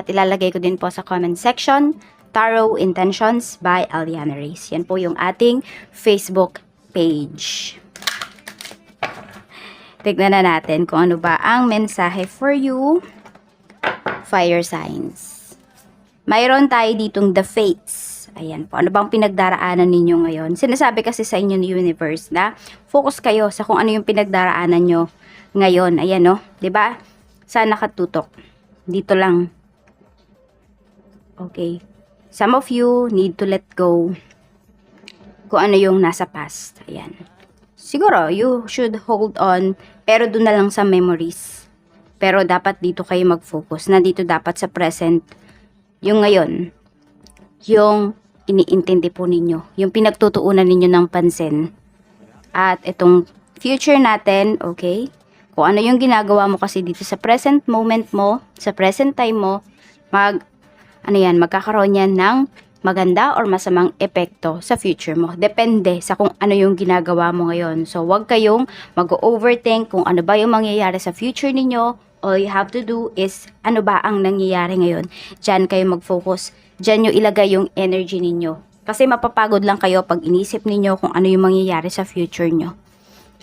At ilalagay ko din po sa comment section, Tarot Intentions by Aliana Reyes. Yan po yung ating Facebook page. Tignan na natin kung ano ba ang mensahe for you, fire signs. Mayroon tayo ditong the fates. Ayan po. Ano bang pinagdaraanan ninyo ngayon? Sinasabi kasi sa inyo ni universe na focus kayo sa kung ano yung pinagdaraanan nyo ngayon. Ayan no. ba? Saan nakatutok? Dito lang. Okay. Some of you need to let go kung ano yung nasa past. Ayan. Siguro, you should hold on, pero doon na lang sa memories. Pero dapat dito kayo mag-focus. Nandito dapat sa present, yung ngayon, yung iniintindi po ninyo, yung pinagtutuunan ninyo ng pansin. At itong future natin, okay, kung ano yung ginagawa mo kasi dito sa present moment mo, sa present time mo, mag, ano yan, magkakaroon yan ng maganda or masamang epekto sa future mo. Depende sa kung ano yung ginagawa mo ngayon. So, wag kayong mag-overthink kung ano ba yung mangyayari sa future ninyo. All you have to do is ano ba ang nangyayari ngayon. Diyan kayo mag-focus. Diyan nyo ilagay yung energy ninyo. Kasi mapapagod lang kayo pag inisip ninyo kung ano yung mangyayari sa future nyo.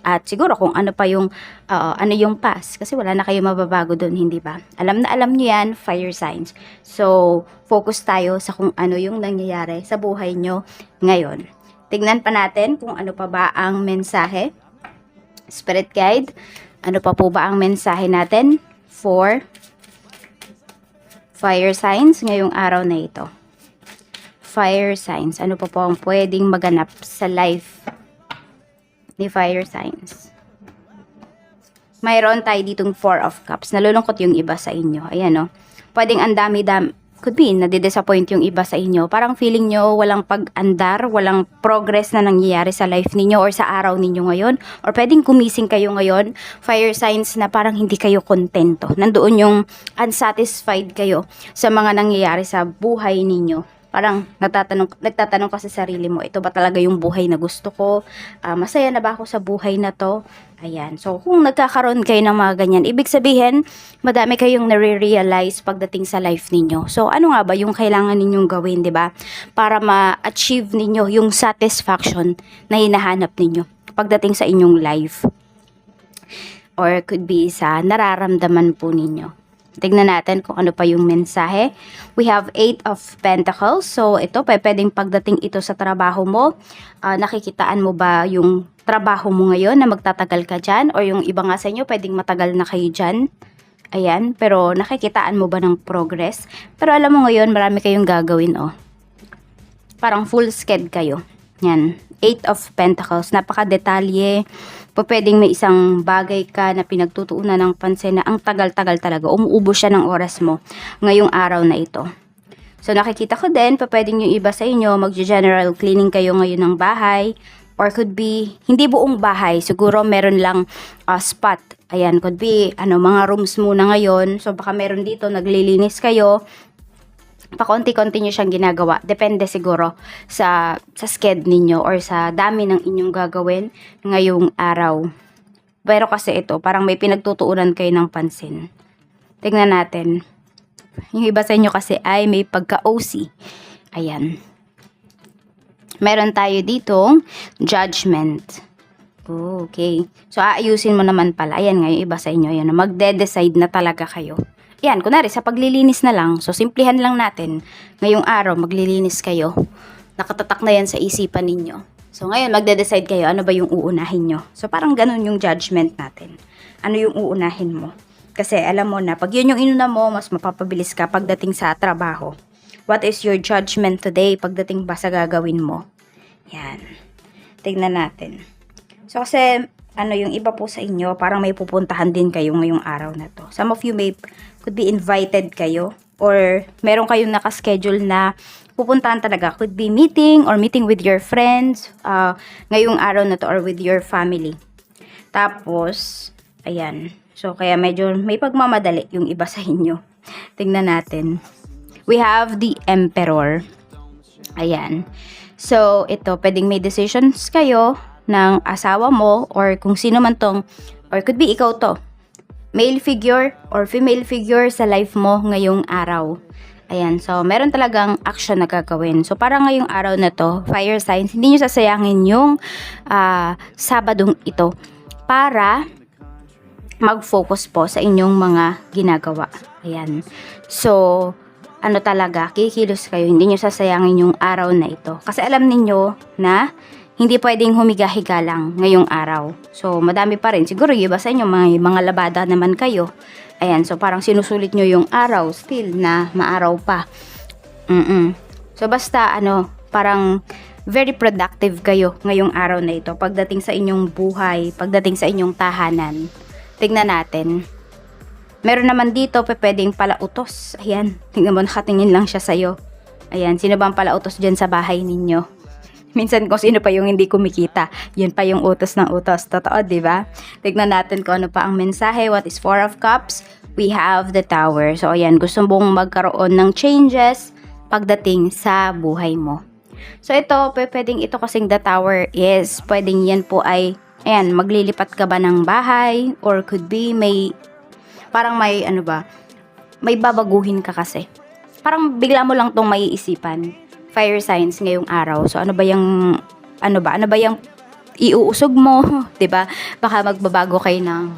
At siguro kung ano pa yung uh, ano yung past kasi wala na kayo mababago doon, hindi ba? Alam na alam niyo yan, fire signs. So, focus tayo sa kung ano yung nangyayari sa buhay nyo ngayon. Tignan pa natin kung ano pa ba ang mensahe. Spirit guide, ano pa po ba ang mensahe natin for fire signs ngayong araw na ito? Fire signs, ano pa po ang pwedeng maganap sa life ni fire signs. Mayroon tayo ditong four of cups. Nalulungkot yung iba sa inyo. Ayan, no? Pwedeng ang dami-dami, could be, nadidisappoint yung iba sa inyo. Parang feeling nyo walang pag-andar, walang progress na nangyayari sa life ninyo or sa araw ninyo ngayon. Or pwedeng kumising kayo ngayon, fire signs na parang hindi kayo kontento. Nandoon yung unsatisfied kayo sa mga nangyayari sa buhay ninyo parang nagtatanong, nagtatanong ka sa sarili mo, ito ba talaga yung buhay na gusto ko? Ah, masaya na ba ako sa buhay na to? Ayan. So, kung nagkakaroon kayo ng mga ganyan, ibig sabihin, madami kayong nare-realize pagdating sa life ninyo. So, ano nga ba yung kailangan ninyong gawin, di ba? Para ma-achieve ninyo yung satisfaction na hinahanap ninyo pagdating sa inyong life. Or could be sa nararamdaman po ninyo. Tignan natin kung ano pa yung mensahe. We have Eight of Pentacles. So, ito, pwedeng pagdating ito sa trabaho mo. Uh, nakikitaan mo ba yung trabaho mo ngayon na magtatagal ka dyan? Or yung iba nga sa inyo, pwedeng matagal na kayo dyan. Ayan, pero nakikitaan mo ba ng progress? Pero alam mo ngayon, marami kayong gagawin, oh. Parang full sked kayo. Yan. Eight of Pentacles. Napaka-detalye. Pwedeng may isang bagay ka na pinagtutuunan ng pansin na ang tagal-tagal talaga. Umuubos siya ng oras mo ngayong araw na ito. So nakikita ko din, pwedeng yung iba sa inyo, mag-general cleaning kayo ngayon ng bahay. Or could be, hindi buong bahay, siguro meron lang uh, spot. Ayan, could be, ano, mga rooms muna ngayon. So baka meron dito, naglilinis kayo pakonti-konti nyo siyang ginagawa. Depende siguro sa, sa sked ninyo or sa dami ng inyong gagawin ngayong araw. Pero kasi ito, parang may pinagtutuunan kayo ng pansin. Tingnan natin. Yung iba sa inyo kasi ay may pagka-OC. Ayan. Meron tayo ditong judgment. Okay. So, aayusin mo naman pala. Ayan nga iba sa inyo. Ayan, magde-decide na talaga kayo. Yan, kunwari sa paglilinis na lang, so simplihan lang natin. Ngayong araw, maglilinis kayo. Nakatatak na yan sa isipan ninyo. So ngayon, magde-decide kayo ano ba yung uunahin nyo. So parang ganun yung judgment natin. Ano yung uunahin mo. Kasi alam mo na, pag yun yung inuna mo, mas mapapabilis ka pagdating sa trabaho. What is your judgment today pagdating ba sa gagawin mo? Yan. Tignan natin. So kasi, ano yung iba po sa inyo, parang may pupuntahan din kayo ngayong araw na to. Some of you may could be invited kayo or meron kayong nakaschedule na pupuntahan talaga. Could be meeting or meeting with your friends uh, ngayong araw na to or with your family. Tapos, ayan. So, kaya medyo may pagmamadali yung iba sa inyo. Tingnan natin. We have the Emperor. Ayan. So, ito, pwedeng may decisions kayo ng asawa mo or kung sino man tong, or could be ikaw to. Male figure or female figure sa life mo ngayong araw. Ayan, so meron talagang action na gagawin. So parang ngayong araw na to, fire signs, hindi nyo sasayangin yung ah, Sabadong ito para mag-focus po sa inyong mga ginagawa. Ayan. So, ano talaga, kikilos kayo, hindi nyo sasayangin yung araw na ito. Kasi alam ninyo na hindi pwedeng humiga-higa lang ngayong araw. So, madami pa rin. Siguro iba sa inyo, mga, mga labada naman kayo. Ayan, so parang sinusulit nyo yung araw still na maaraw pa. Mm So, basta ano, parang very productive kayo ngayong araw na ito pagdating sa inyong buhay, pagdating sa inyong tahanan. Tignan natin. Meron naman dito, pe, pwedeng palautos. Ayan, tingnan mo, nakatingin lang siya sa'yo. Ayan, sino ba ang palautos dyan sa bahay ninyo? Minsan kung sino pa yung hindi kumikita, yun pa yung utos ng utos. Totoo, di ba? Tignan natin kung ano pa ang mensahe. What is Four of Cups? We have the Tower. So, ayan, gusto mong magkaroon ng changes pagdating sa buhay mo. So, ito, pwedeng ito kasing the Tower is, pwedeng yan po ay, ayan, maglilipat ka ba ng bahay? Or could be may, parang may, ano ba, may babaguhin ka kasi. Parang bigla mo lang tong maiisipan fire signs ngayong araw. So ano ba yung ano ba? Ano ba yung iuusog mo, 'di ba? Baka magbabago kayo ng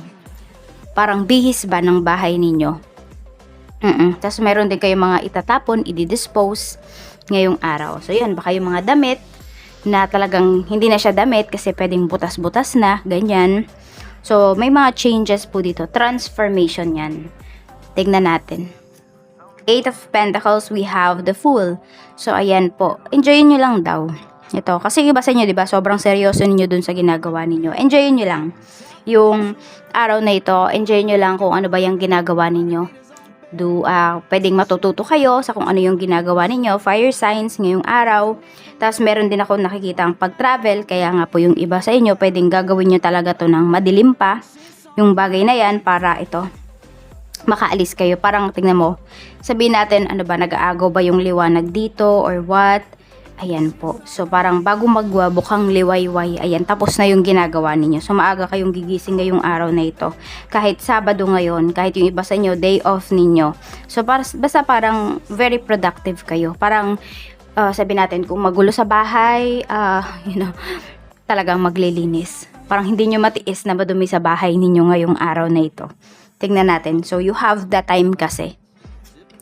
parang bihis ba ng bahay ninyo. Mm. Tapos meron din kayong mga itatapon, i-dispose ngayong araw. So yun, baka yung mga damit na talagang hindi na siya damit kasi pwedeng butas-butas na, ganyan. So may mga changes po dito, transformation yan. Tignan natin. Eight of Pentacles, we have the Fool. So, ayan po. Enjoyin nyo lang daw. Ito. Kasi iba sa inyo, di ba? Sobrang seryoso ninyo dun sa ginagawa ninyo. Enjoyin nyo lang. Yung araw na ito, enjoyin nyo lang kung ano ba yung ginagawa ninyo. Do, ah, pwedeng matututo kayo sa kung ano yung ginagawa ninyo. Fire signs ngayong araw. Tapos, meron din ako nakikita ang pag-travel. Kaya nga po yung iba sa inyo, pwedeng gagawin nyo talaga to ng madilim pa. Yung bagay na yan para ito, makaalis kayo. Parang tingnan mo, sabihin natin ano ba, nag-aagaw ba yung liwanag dito or what? Ayan po. So parang bago magwa, bukang liwayway. Ayan, tapos na yung ginagawa ninyo. So maaga kayong gigising ngayong araw na ito. Kahit Sabado ngayon, kahit yung iba sa inyo, day off ninyo. So para, basta parang very productive kayo. Parang uh, sabi natin, kung magulo sa bahay, uh, you know, talagang maglilinis. Parang hindi nyo matiis na madumi sa bahay ninyo ngayong araw na ito. Tingnan natin. So, you have the time kasi.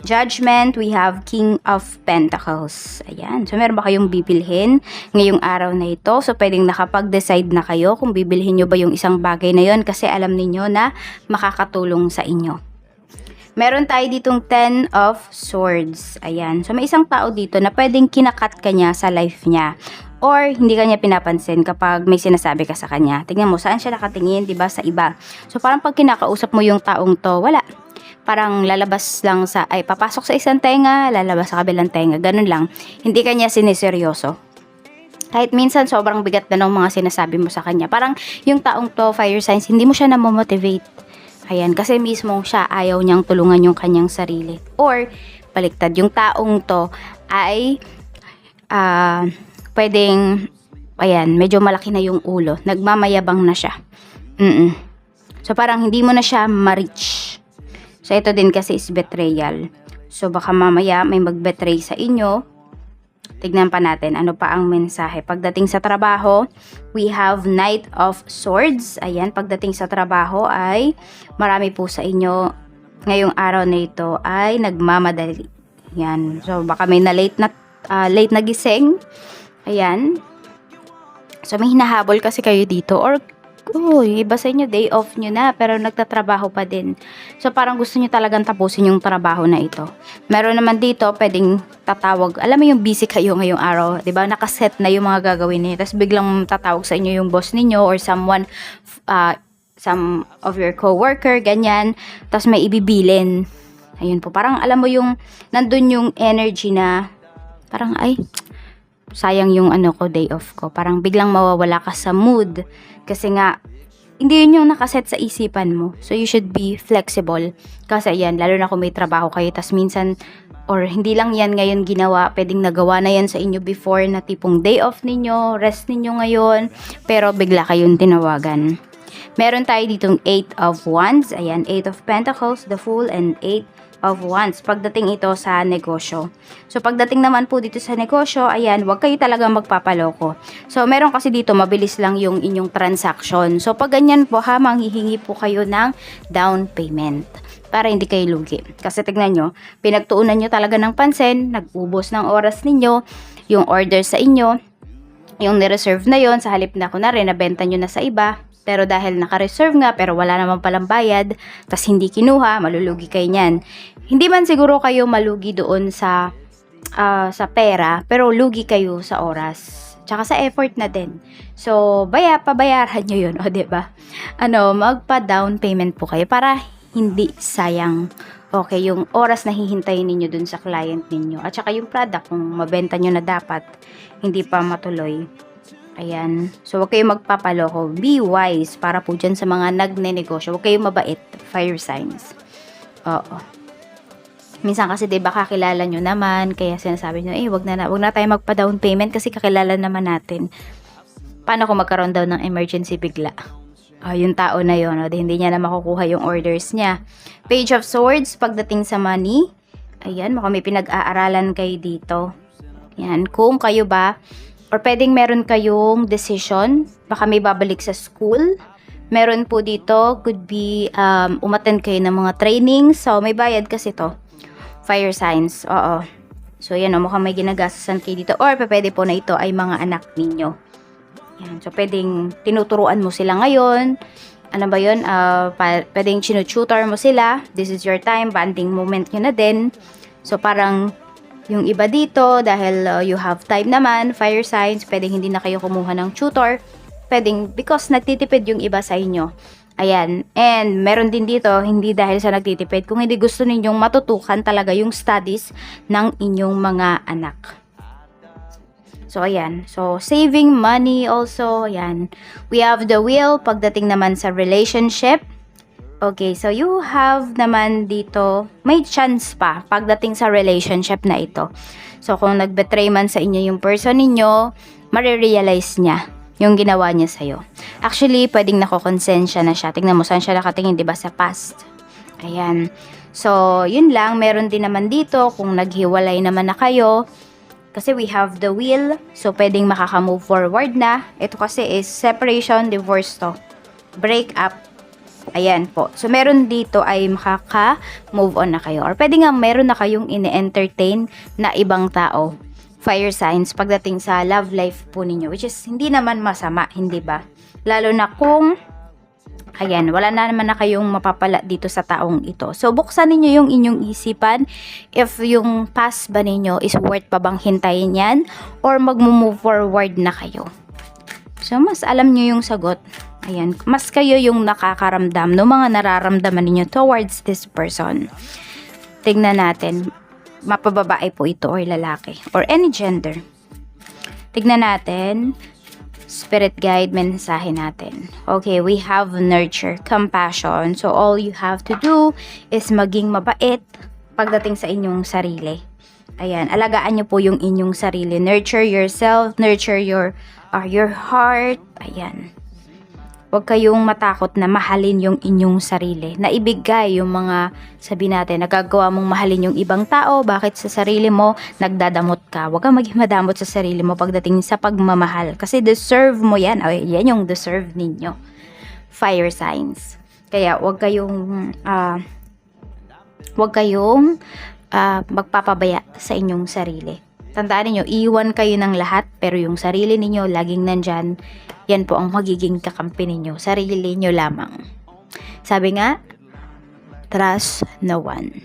Judgment, we have King of Pentacles. Ayan. So, meron ba kayong bibilhin ngayong araw na ito? So, pwedeng nakapag-decide na kayo kung bibilhin nyo ba yung isang bagay na yon kasi alam ninyo na makakatulong sa inyo. Meron tayo ditong 10 of Swords. Ayan. So, may isang tao dito na pwedeng kinakat ka niya sa life niya. Or, hindi ka niya pinapansin kapag may sinasabi ka sa kanya. Tingnan mo, saan siya nakatingin, di ba sa iba. So, parang pag kinakausap mo yung taong to, wala. Parang lalabas lang sa, ay, papasok sa isang tenga, lalabas sa kabilang tenga. Ganun lang. Hindi ka niya siniseryoso kahit minsan sobrang bigat na ng mga sinasabi mo sa kanya. Parang yung taong to, fire signs, hindi mo siya namomotivate. Ayan, kasi mismo siya ayaw niyang tulungan yung kanyang sarili. Or, baliktad, yung taong to ay ah pwedeng, ayan, medyo malaki na yung ulo. Nagmamayabang na siya. Mm So, parang hindi mo na siya ma-reach. So, ito din kasi is betrayal. So, baka mamaya may mag-betray sa inyo. Tignan pa natin ano pa ang mensahe. Pagdating sa trabaho, we have Knight of Swords. Ayan, pagdating sa trabaho ay marami po sa inyo ngayong araw na ito ay nagmamadali. Yan. So, baka may na late na, ah, late na gising. Ayan. So, may hinahabol kasi kayo dito or yung iba sa inyo, day off nyo na, pero nagtatrabaho pa din. So, parang gusto nyo talagang tapusin yung trabaho na ito. Meron naman dito, pwedeng tatawag. Alam mo yung busy kayo ngayong araw, di ba? Nakaset na yung mga gagawin niyo. Tapos biglang tatawag sa inyo yung boss ninyo or someone, uh, some of your coworker, ganyan. Tapos may ibibilin. Ayun po, parang alam mo yung, nandun yung energy na, parang ay, sayang yung ano ko, day off ko. Parang biglang mawawala ka sa mood. Kasi nga, hindi yun yung nakaset sa isipan mo. So, you should be flexible. Kasi yan, lalo na kung may trabaho kayo, tas minsan, or hindi lang yan ngayon ginawa, pwedeng nagawa na yan sa inyo before na tipong day off ninyo, rest ninyo ngayon, pero bigla kayong tinawagan. Meron tayo ditong 8 of Wands, ayan, 8 of Pentacles, the Fool, and 8 of Wands. Pagdating ito sa negosyo. So, pagdating naman po dito sa negosyo, ayan, huwag kayo talaga magpapaloko. So, meron kasi dito, mabilis lang yung inyong transaction. So, pag ganyan po ha, manghihingi po kayo ng down payment para hindi kayo lugi. Kasi tignan nyo, pinagtuunan nyo talaga ng pansin, nag-ubos ng oras ninyo, yung order sa inyo, yung nireserve na yon sa halip na kunwari nabenta nyo na sa iba, pero dahil naka-reserve nga pero wala naman palang bayad, tas hindi kinuha, malulugi kayo niyan. Hindi man siguro kayo malugi doon sa ah, sa pera, pero lugi kayo sa oras. Tsaka sa effort na din. So, baya, pabayaran nyo yun, o, ba? Ano, magpa-down payment po kayo para hindi sayang okay yung oras na hihintayin ninyo dun sa client ninyo. At saka yung product, kung mabenta nyo na dapat, hindi pa matuloy. Ayan. So, huwag kayong magpapaloko. Be wise para po dyan sa mga nagne-negosyo. Huwag kayong mabait. Fire signs. Oo. Minsan kasi 'di ba kakilala nyo naman, kaya sinasabi nyo, eh, wag na, wag na tayo magpa-down payment kasi kakilala naman natin. Paano kung magkaroon daw ng emergency bigla? Ah, yung tao na yon, o, di hindi niya na makukuha yung orders niya. Page of Swords, pagdating sa money, ayan, baka may pinag-aaralan kayo dito. Yan, kung kayo ba, or pwedeng meron kayong decision, baka may babalik sa school, meron po dito, could be, um, umattend kayo ng mga training, so may bayad kasi to. Fire signs, oo. So, yan o, mukhang may ginagasasan kayo dito. Or, pwede po na ito ay mga anak ninyo. Yan. So, pwedeng tinuturuan mo sila ngayon. Ano ba yun? Pa- pwedeng chinututor mo sila. This is your time. Banding moment nyo na din. So, parang yung iba dito, dahil uh, you have time naman, fire signs, pwedeng hindi na kayo kumuha ng tutor. Pwedeng, because nagtitipid yung iba sa inyo. Ayan. And meron din dito, hindi dahil sa nagtitipid, kung hindi gusto ninyong matutukan talaga yung studies ng inyong mga anak. So, ayan. So, saving money also, ayan. We have the will pagdating naman sa relationship. Okay, so you have naman dito, may chance pa pagdating sa relationship na ito. So, kung nag-betray man sa inyo yung person ninyo, marirealize niya yung ginawa niya sa'yo. Actually, pwedeng nakokonsensya na siya. Tingnan mo, saan siya nakatingin, di ba, sa past. Ayan. So, yun lang. Meron din naman dito, kung naghiwalay naman na kayo, kasi we have the will, so pwedeng makaka-move forward na. Ito kasi is separation, divorce to. Break up. Ayan po. So, meron dito ay makaka-move on na kayo. Or pwede nga meron na kayong ine-entertain na ibang tao. Fire signs pagdating sa love life po ninyo. Which is, hindi naman masama, hindi ba? Lalo na kung Ayan, wala na naman na kayong mapapala dito sa taong ito. So, buksan ninyo yung inyong isipan if yung past ba ninyo is worth pa bang hintayin yan or mag-move forward na kayo. So, mas alam nyo yung sagot. Ayan, mas kayo yung nakakaramdam no mga nararamdaman ninyo towards this person. Tingnan natin, mapababae po ito or lalaki or any gender. Tignan natin, spirit guide mensahe natin. Okay, we have nurture, compassion. So all you have to do is maging mabait pagdating sa inyong sarili. Ayan, alagaan niyo po yung inyong sarili. Nurture yourself, nurture your uh, your heart. Ayan. Huwag kayong matakot na mahalin yung inyong sarili. Na ibigay yung mga, sabi natin, nagagawa mong mahalin yung ibang tao. Bakit sa sarili mo, nagdadamot ka? Huwag kang maging madamot sa sarili mo pagdating sa pagmamahal. Kasi deserve mo yan. O, yan yung deserve ninyo. Fire signs. Kaya, huwag kayong, ah, huwag kayong ah, magpapabaya sa inyong sarili. Tandaan niyo, iwan kayo ng lahat, pero yung sarili ninyo laging nandyan. Yan po ang magiging kakampi ninyo. Sarili niyo lamang. Sabi nga, trust no one.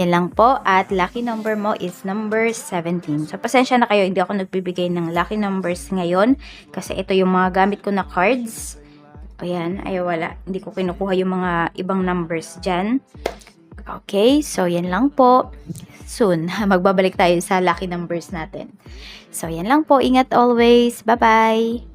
Yan lang po. At lucky number mo is number 17. So, pasensya na kayo. Hindi ako nagbibigay ng lucky numbers ngayon. Kasi ito yung mga gamit ko na cards. Ayan. Ay, wala. Hindi ko kinukuha yung mga ibang numbers dyan. Okay, so yan lang po. Soon, magbabalik tayo sa lucky numbers natin. So yan lang po. Ingat always. Bye-bye!